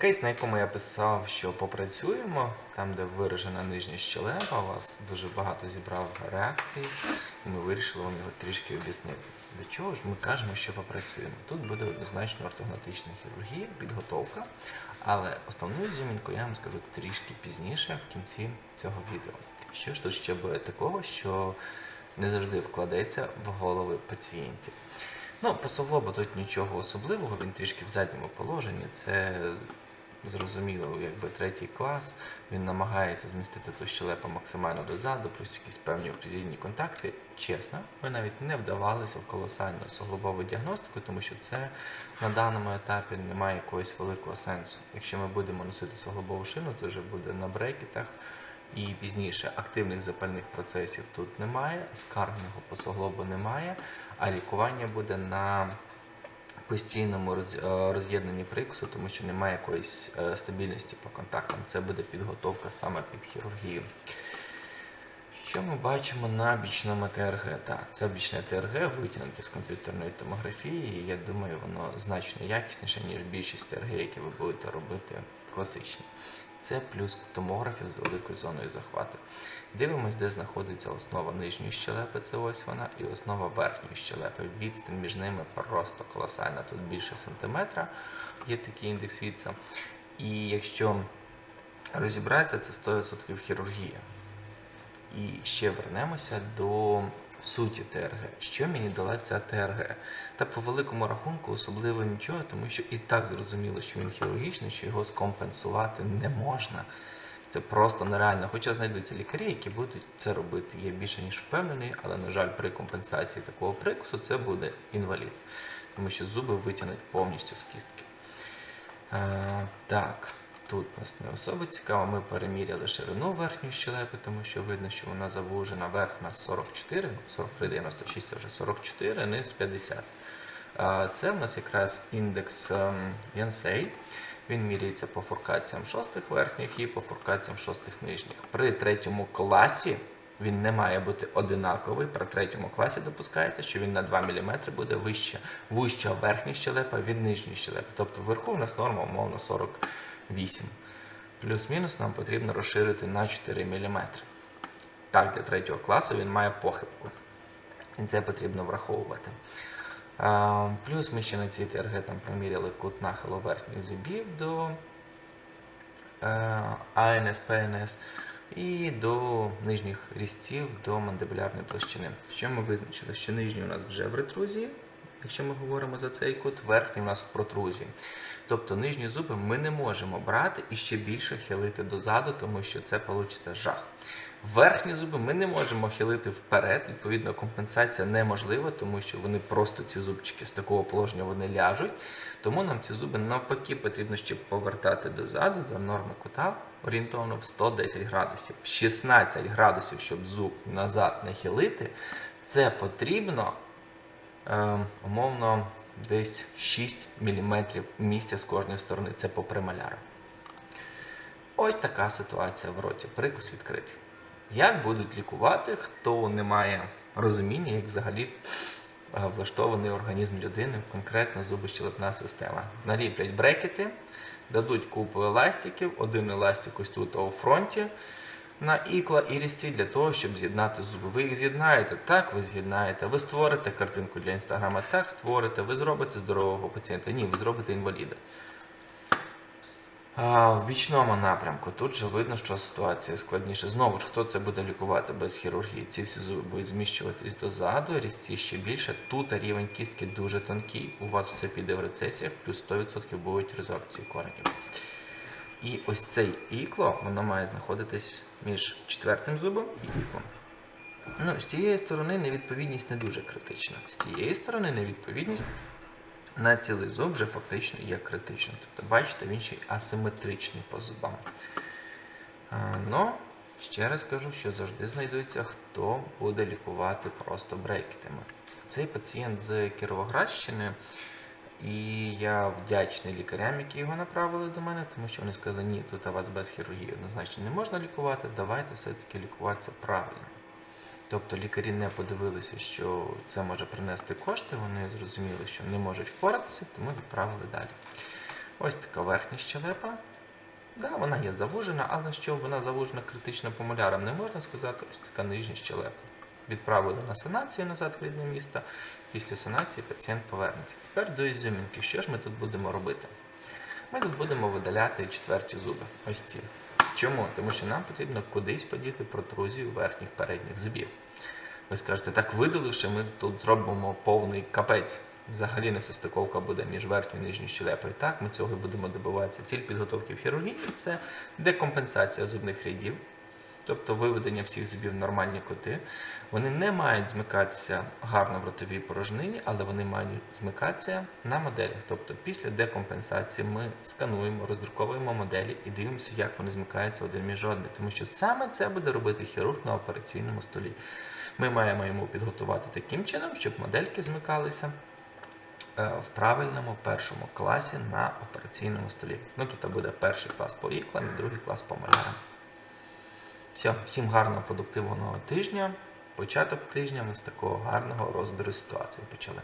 Кейс, на якому я писав, що попрацюємо, там, де виражена нижня щелепа, у вас дуже багато зібрав реакцій, і ми вирішили вам його трішки об'яснити. До чого ж ми кажемо, що попрацюємо? Тут буде однозначно ортогнатична хірургія, підготовка, але основну зімінку я вам скажу трішки пізніше, в кінці цього відео. Що ж тут ще буде такого, що не завжди вкладеться в голови пацієнтів? Ну, по суглобу тут нічого особливого, він трішки в задньому положенні. Це зрозуміло, якби третій клас. Він намагається змістити ту щелепу максимально дозаду, плюс якісь певні оклюзійні контакти. Чесно, ми навіть не вдавалися в колосальну суглобову діагностику, тому що це на даному етапі не має якогось великого сенсу. Якщо ми будемо носити суглобову шину, це вже буде на брекетах. І пізніше активних запальних процесів тут немає, скаргного по суглобу немає, а лікування буде на постійному е, роз'єднанні прикусу, тому що немає якоїсь е, стабільності по контактам. Це буде підготовка саме під хірургію. Що ми бачимо на бічному ТРГ? Так, це бічне ТРГ витягнуте з комп'ютерної томографії. і Я думаю, воно значно якісніше, ніж більшість ТРГ, які ви будете робити класичні. Це плюс томографів з великою зоною захвату. Дивимось, де знаходиться основа нижньої щелепи, це ось вона, і основа верхньої щелепи. Відстань між ними просто колосальна. Тут більше сантиметра, є такий індекс Вітса. І якщо розібратися, це 100% хірургія. І ще вернемося до суті ТРГ. Що мені дала ця ТРГ? Та по великому рахунку особливо нічого, тому що і так зрозуміло, що він хірургічний, що його скомпенсувати не можна. Це просто нереально. Хоча знайдуться лікарі, які будуть це робити. Я більше ніж впевнений, але на жаль, при компенсації такого прикусу це буде інвалід, тому що зуби витягнуть повністю з кістки. Е, так, тут нас не особо цікаво. Ми переміряли ширину верхньої щелепи, тому що видно, що вона завужена. Верх у нас 44, 43,96 це вже 44, низ 50. Е, Це в нас якраз індекс ем, Янсей. Він міряється по фуркаціям шостих верхніх і по фуркаціям шостих нижніх. При третьому класі він не має бути одинаковий. При третьому класі допускається, що він на 2 мм буде вище, вища верхня щелепа від нижньої щелепи. Тобто вверху в нас норма умовно 48. Плюс-мінус нам потрібно розширити на 4 мм. Так, для третього класу він має похибку. І це потрібно враховувати. Плюс ми ще на цій ТРГ там проміряли кут нахилу верхніх зубів до е, АНС, ПНС і до нижніх різців до мандибулярної площини. Що ми визначили? Що нижній у нас вже в ретрузії, якщо ми говоримо за цей кут, верхній у нас в протрузії. Тобто нижні зуби ми не можемо брати і ще більше хилити дозаду, тому що це вийде жах. Верхні зуби ми не можемо хилити вперед, відповідно, компенсація неможлива, тому що вони просто ці зубчики з такого положення вони ляжуть. Тому нам ці зуби навпаки потрібно ще повертати дозаду до норми кута орієнтовно в 110 градусів. 16 градусів, щоб зуб назад не хилити, це потрібно умовно десь 6 мм місця з кожної сторони. Це по премоляру. Ось така ситуація в роті. Прикус відкритий. Як будуть лікувати, хто не має розуміння, як взагалі е, влаштований організм людини, конкретно зубощелепна система. Наліплять брекети, дадуть купу еластиків, один еластик ось тут у фронті на ікла і різці для того, щоб з'єднати зуби. Ви їх з'єднаєте, так ви з'єднаєте. Ви створите картинку для інстаграма, так створите. Ви зробите здорового пацієнта. Ні, ви зробите інваліда. А, в бічному напрямку тут же видно, що ситуація складніша. Знову ж, хто це буде лікувати без хірургії? Ці всі зуби будуть зміщуватись дозаду, різці ще більше. Тут рівень кістки дуже тонкий. У вас все піде в рецесіях, плюс 100% будуть резорбції коренів. І ось цей ікло, воно має знаходитись між четвертим зубом і іклом. Ну, з цієї сторони невідповідність не дуже критична. З цієї сторони невідповідність на цілий зуб вже фактично є критичним. Тобто, бачите, він ще й асиметричний по зубам. Ну, ще раз кажу, що завжди знайдуться, хто буде лікувати просто брекетами. Цей пацієнт з Кіровоградщини, і я вдячний лікарям, які його направили до мене, тому що вони сказали, ні, тут у вас без хірургії однозначно не можна лікувати, давайте все-таки лікуватися правильно. Тобто лікарі не подивилися, що це може принести кошти, вони зрозуміли, що не можуть впоратися, тому відправили далі. Ось така верхня щелепа. Да, вона є завужена, але що вона завужена критично по молярам, не можна сказати, ось така нижня щелепа. Відправили на санацію назад в рідне місто. Після санації пацієнт повернеться. Тепер до ізюмінки. Що ж ми тут будемо робити? Ми тут будемо видаляти четверті зуби. Ось ці. Чому? Тому що нам потрібно кудись подіти протрузію верхніх передніх зубів. Ви скажете, так видаливши, ми тут зробимо повний капець. Взагалі несостиковка буде між верхньою і нижньою щелепою. Так, ми цього будемо добиватися. Ціль підготовки в хірургії це декомпенсація зубних рядів, тобто виведення всіх зубів в нормальні кути. Вони не мають змикатися гарно в ротовій порожнині, але вони мають змикатися на моделях. Тобто після декомпенсації ми скануємо, роздруковуємо моделі і дивимося, як вони змикаються один між одним. Тому що саме це буде робити хірург на операційному столі. Ми маємо йому підготувати таким чином, щоб модельки змикалися е, в правильному першому класі на операційному столі. Ну тут буде перший клас по іклам і другий клас по малярам. Всім гарного продуктивного тижня. Початок тижня ми з такого гарного розбіру ситуації почали.